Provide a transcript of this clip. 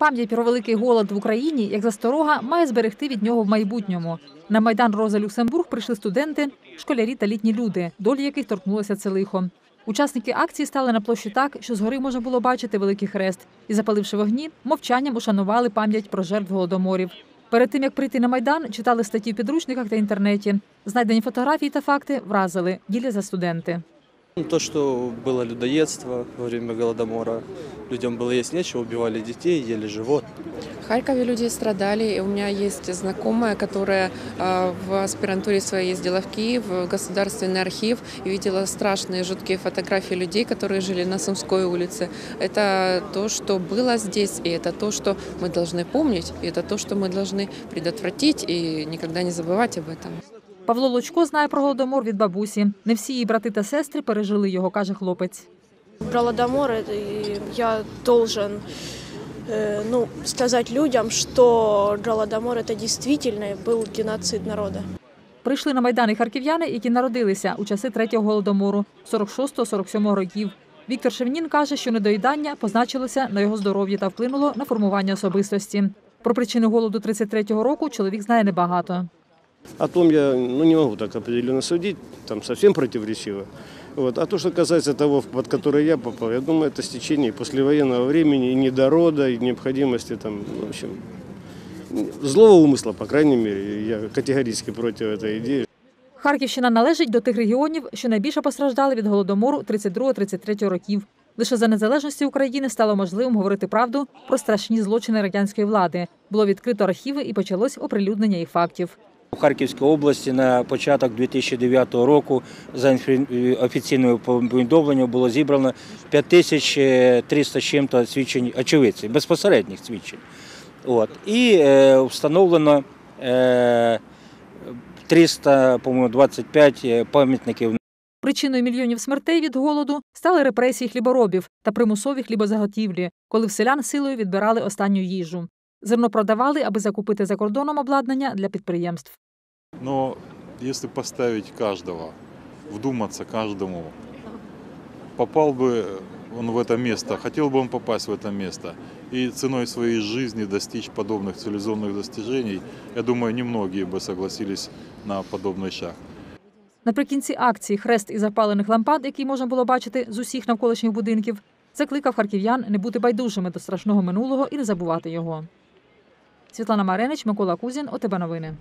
Пам'ять про великий голод в Україні, як засторога, має зберегти від нього в майбутньому. На майдан Роза Люксембург прийшли студенти, школярі та літні люди, долі яких торкнулося це лихо. Учасники акції стали на площі так, що згори можна було бачити великий хрест, і, запаливши вогні, мовчанням ушанували пам'ять про жертв голодоморів. Перед тим як прийти на майдан, читали статті в підручниках та інтернеті. Знайдені фотографії та факти вразили, діляться студенти. Ну, То, что было людоедство во время Голодомора, людям было есть нечего, убивали детей, ели животных. В Харькове люди страдали, и у меня есть знакомая, которая э, в аспирантуре своей ездила в Киев, в Государственный архив, и видела страшные, жуткие фотографии людей, которые жили на Сумской улице. Это то, что было здесь, и это то, что мы должны помнить, и это то, что мы должны предотвратить и никогда не забывать об этом. Павло Лучко знає про голодомор від бабусі. Не всі її брати та сестри пережили його, каже хлопець. Голодомор, это и я должен э, ну, сказать людям, что Голодомор это действительно был геноцид народа. Прийшли на майдан і харків'яни, які народилися у часи третього голодомору 46-47 років. Віктор Шевнін каже, що недоїдання позначилося на його здоров'ї та вплинуло на формування особистості. Про причини голоду 33-го року чоловік знає небагато. О том я ну, не могу так определенно судить, там совсем противоречиво. Вот. А то, что касается того, под который я попал, я думаю, это стечение послевоенного времени и недорода, и необходимости там, в общем, злого умысла, по крайней мере. Я категорически против этой идеи. Харківщина належить до тих регіонів, що найбільше постраждали від голодомору 32-33 років. Лише за незалежності України стало можливим говорити правду про страшні злочини радянської влади. Було відкрито архіви і почалось оприлюднення їх фактів. У Харківській області на початок 2009 року за офіційним повідомленням було зібрано 5300 з чим-то свідчень очевидців, безпосередніх свідчень. От. І е, встановлено е, 300, по-моєму, 25 пам'ятників Причиною мільйонів смертей від голоду стали репресії хліборобів та примусові хлібозаготівлі, коли в селян силою відбирали останню їжу. Зерно продавали, аби закупити за кордоном обладнання для підприємств. Но если поставить каждого, вдуматься каждому, попал бы он в это место, хотел бы он попасть в это место и ценой своей жизни достичь подобных цивилизованных достижений, я думаю, немногие бы согласились на подобный шаг. Наприкінці акції хрест із запалених лампад, який можна було бачити з усіх навколишніх будинків, закликав харків'ян не бути байдужими до страшного минулого і не забувати його. Світлана Маренич, Микола Кузін, ОТБ Новини.